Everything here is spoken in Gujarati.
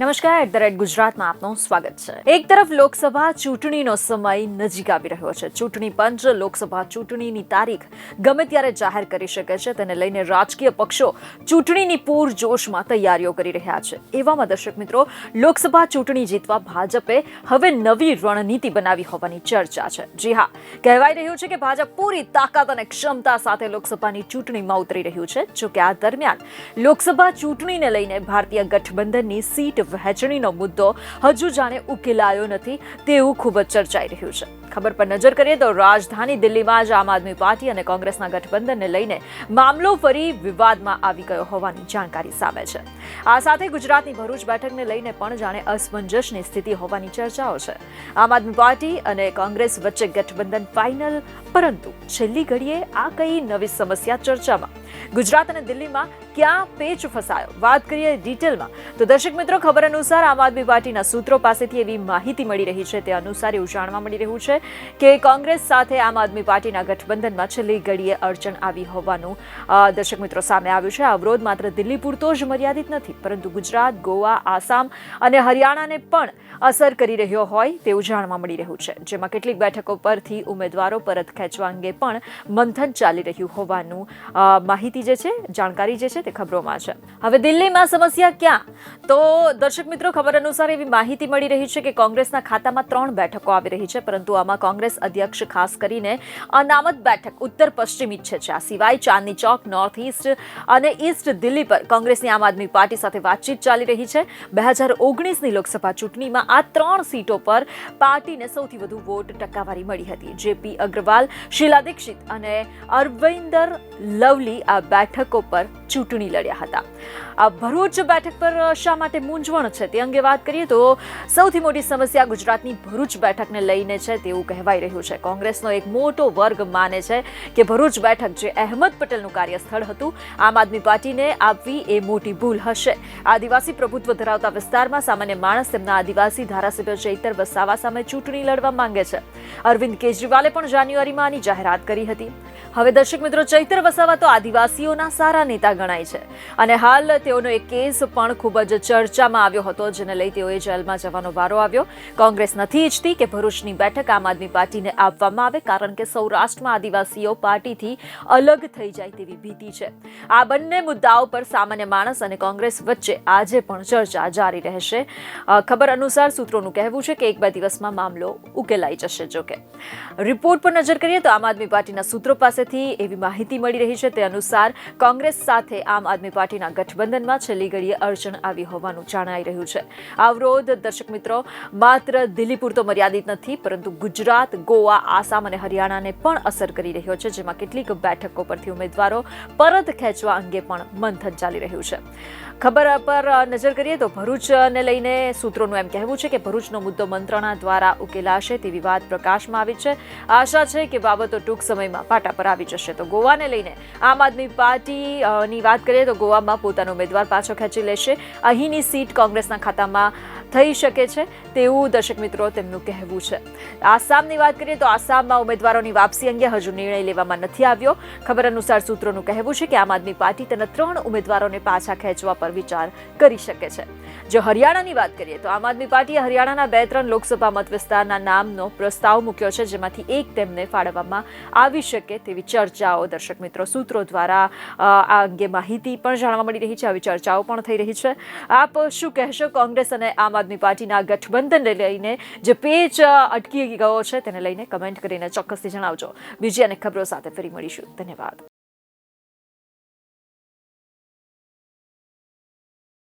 નમસ્કાર, એટ ધ રેટ ગુજરાતમાં આપનું સ્વાગત છે. એક તરફ લોકસભા ચૂંટણીનો સમય નજીક આવી રહ્યો છે. ચૂંટણી પંચ લોકસભા ચૂંટણીની તારીખ ગમે ત્યારે જાહેર કરી શકે છે, તેને લઈને રાજકીય પક્ષો ચૂંટણીની પૂરજોશમાં તૈયારીઓ કરી રહ્યા છે. એવામાં દર્શક મિત્રો, લોકસભા ચૂંટણી જીતવા ભાજપે હવે નવી રણનીતિ બનાવી હોવાની ચર્ચા છે. જી હા, કહેવાય રહ્યું છે કે ભાજપ પૂરી તાકાત અને ક્ષમતા સાથે લોકસભાની ચૂંટણીમાં ઉતરી રહ્યું છે. જોકે આ દરમિયાન લોકસભા ચૂંટણીને લઈને ભારતીય ગઠબંધનની સીટ વહેંચણીનો મુદ્દો હજુ જાણે ઉકેલાયો નથી તેવું ખૂબ જ ચર્ચાઈ રહ્યું છે. ખબર પર નજર કરીએ તો રાજધાની દિલ્હીમાં જ આમ આદમી પાર્ટી અને કોંગ્રેસના ગઠબંધનને લઈને મામલો ફરી વિવાદમાં આવી ગયો હોવાની જાણકારી સામે છે. આ સાથે ગુજરાતની ભરૂચ બેઠકને લઈને પણ જાણે અસમંજસની સ્થિતિ હોવાની ચર્ચાઓ છે. આમ આદમી પાર્ટી અને કોંગ્રેસ વચ્ચે ગઠબંધન ફાઇનલ પરંતુ છેલ્લી ઘડીએ આ કઈ નવી સમસ્યા ચર્ચામાં ગુજરાત અને દિલ્હીમાં ક્યાં પેચ ફસાયો? વાત કરીએ ડિટેલમાં. તો દર્શક મિત્રો ખબર અનુસાર આમ આદમી પાર્ટીના સૂત્રો પાસેથી એવી માહિતી મળી રહી છે. તે અનુસાર એવું જાણવા મળી રહ્યું છે કે કોંગ્રેસ સાથે આમ આદમી પાર્ટીના ગઠબંધનમાં છેલ્લી ઘડીએ અડચણ આવી હોવાનું દર્શક મિત્રો સામે આવ્યું છે. અવરોધ માત્ર દિલ્હી પૂરતો જ મર્યાદિત નથી પરંતુ ગુજરાત ગોવા આસામ અને હરિયાણાને પણ અસર કરી રહ્યો હોય તેવું જાણવા મળી રહ્યું છે. જેમાં કેટલીક બેઠકો પરથી ઉમેદવારો પરત ખેંચવા અંગે પણ મંથન ચાલી રહ્યું હોવાનું અ, માહિતી જે છે, જાણકારી જે છે તે ખબરોમાં છે. હવે દિલ્હીમાં સમસ્યા ક્યાં? તો દર્શક મિત્રો, ખબર અનુસાર એવી માહિતી મળી રહી છે કે કોંગ્રેસના ખાતામાં ત્રણ બેઠકો આવી રહી છે, પરંતુ આમાં કોંગ્રેસ અધ્યક્ષ ખાસ કરીને અનામત બેઠક ઉત્તર પશ્ચિમ ઈચ્છે છે. આ સિવાય ચાંદની ચોક, નોર્થ ઈસ્ટ અને ઈસ્ટ દિલ્હી પર કોંગ્રેસની આમ આદમી પાર્ટી સાથે વાતચીત ચાલી રહી છે. બે હજાર ઓગણીસની લોકસભા ચૂંટણીમાં આ ત્રણ સીટો પર પાર્ટીને સૌથી વધુ વોટ ટકાવારી મળી હતી. જેપી અગ્રવાલ, શીલા દીક્ષિત અને અરવિંદર લવલી આ બેઠકો પર ચૂંટણી લડ્યા હતા. આ ભરૂચ બેઠક પર શા માટે મૂંઝવણ છે તે અંગે વાત કરીએ તો સૌથી મોટી સમસ્યા ગુજરાતની ભરૂચ બેઠકને લઈને છે તેવું કહેવાઈ રહ્યું છે. કોંગ્રેસનો એક મોટો વર્ગ માને છે કે ભરૂચ બેઠક જે અહેમદ પટેલનું કાર્યસ્થળ હતું, આમ આદમી પાર્ટીને આપવી એ મોટી ભૂલ હશે. આદિવાસી પ્રભુત્વ ધરાવતા વિસ્તારમાં સામાન્ય માણસ તેમના આદિવાસી ધારાસભ્ય ચૈતર વસાવા સામે ચૂંટણી લડવા માંગે છે. અરવિંદ કેજરીવાલે પણ જાન્યુઆરીમાં આની જાહેરાત કરી હતી. હવે દર્શક મિત્રો, ચૈતર વસાવા તો આદિવાસીઓના સારા નેતા ગણાય છે. અને હાલ તેઓનો એક કેસ પણ ખૂબ જ ચર્ચામાં આવ્યો હતો, જેને લઈ તેઓએ જેલમાં જવાનો વારો આવ્યો. કોંગ્રેસ નથી ઈચ્છતી કે ભરૂચની બેઠક આમ આદમી પાર્ટીને આપવામાં આવે, કારણ કે સૌરાષ્ટ્રમાં આદિવાસીઓ પાર્ટીથી અલગ થઈ જાય તેવી ભીતિ છે. આ બંને મુદ્દાઓ પર સામાન્ય માણસ અને કોંગ્રેસ વચ્ચે આજે પણ ચર્ચા જારી રહેશે. ખબર અનુસાર સૂત્રોનું કહેવું છે કે એક બે દિવસમાં મામલો ઉકેલાઈ જશે, જોકે. રિપોર્ટ પર નજર કરીએ તો આમ આદમી પાર્ટીના સૂત્રો પાસેથી એવી માહિતી મળી રહી છે તે અનુસાર કોંગ્રેસ સાથે આમ આદમી પાર્ટીના ગઠબંધનમાં છેલ્લી ઘડીએ અડચણ આવી હોવાનું જણાઈ રહ્યું છે. અવરોધ, દર્શક મિત્રો, માત્ર દિલ્હી પૂરતો મર્યાદિત નથી, પરંતુ ગુજરાત, ગોવા, આસામ અને હરિયાણાને પણ અસર કરી રહ્યો છે, જેમાં કેટલીક બેઠકો પરથી ઉમેદવારો પરત ખેંચવા અંગે પણ મંથન ચાલી રહ્યું છે. ખબર પર નજર કરીએ તો ભરૂચને લઈને સૂત્રોનું એમ કહેવું છે કે ભરૂચનો મુદ્દો મંત્રણા દ્વારા ઉકેલાશે તેવી વાત પ્રકાશમાં આવી છે. આશા છે કે બાબતો ટૂંક સમયમાં પાટા પર આવી જશે. તો ગોવાને લઈને આમ આદમી પાર્ટીની વાત કરીએ તો ગોવામાં પોતાનો ઉમેદવાર પાછો ખેંચી લેશે. અહીંની સીટ કોંગ્રેસના ખાતામાં થઈ શકે છે તેવું દર્શક મિત્રો તેમનું કહેવું છે. આસામની વાત કરીએ તો આસામમાં ઉમેદવારોની વાપસી અંગે હજુ નિર્ણય લેવામાં નથી આવ્યો. ખબર અનુસાર સૂત્રોનું કહેવું છે કે આમ આદમી પાર્ટી તેના ત્રણ ઉમેદવારોને પાછા ખેંચવા પર વિચાર કરી શકે છે. જો હરિયાણાની વાત કરીએ તો આમ આદમી પાર્ટીએ હરિયાણાના બે ત્રણ લોકસભા મત વિસ્તારના નામનો પ્રસ્તાવ મૂક્યો છે જેમાંથી એક તેમને ફાળવવામાં આવી શકે તેવી ચર્ચાઓ દર્શક મિત્રો. સૂત્રો દ્વારા આ અંગે માહિતી પણ જાણવા મળી રહી છે. આવી ચર્ચાઓ પણ થઈ રહી છે. આપ શું કહેશો? કોંગ્રેસ અને આમ આદમી પાર્ટીના ગઠબંધનને લઈને જે પેચ અટકી ગયો છે, તેને લઈને કમેન્ટ કરીને ચોક્કસથી જણાવજો. બીજી અનેક ખબરો સાથે ફરી મળીશું. ધન્યવાદ.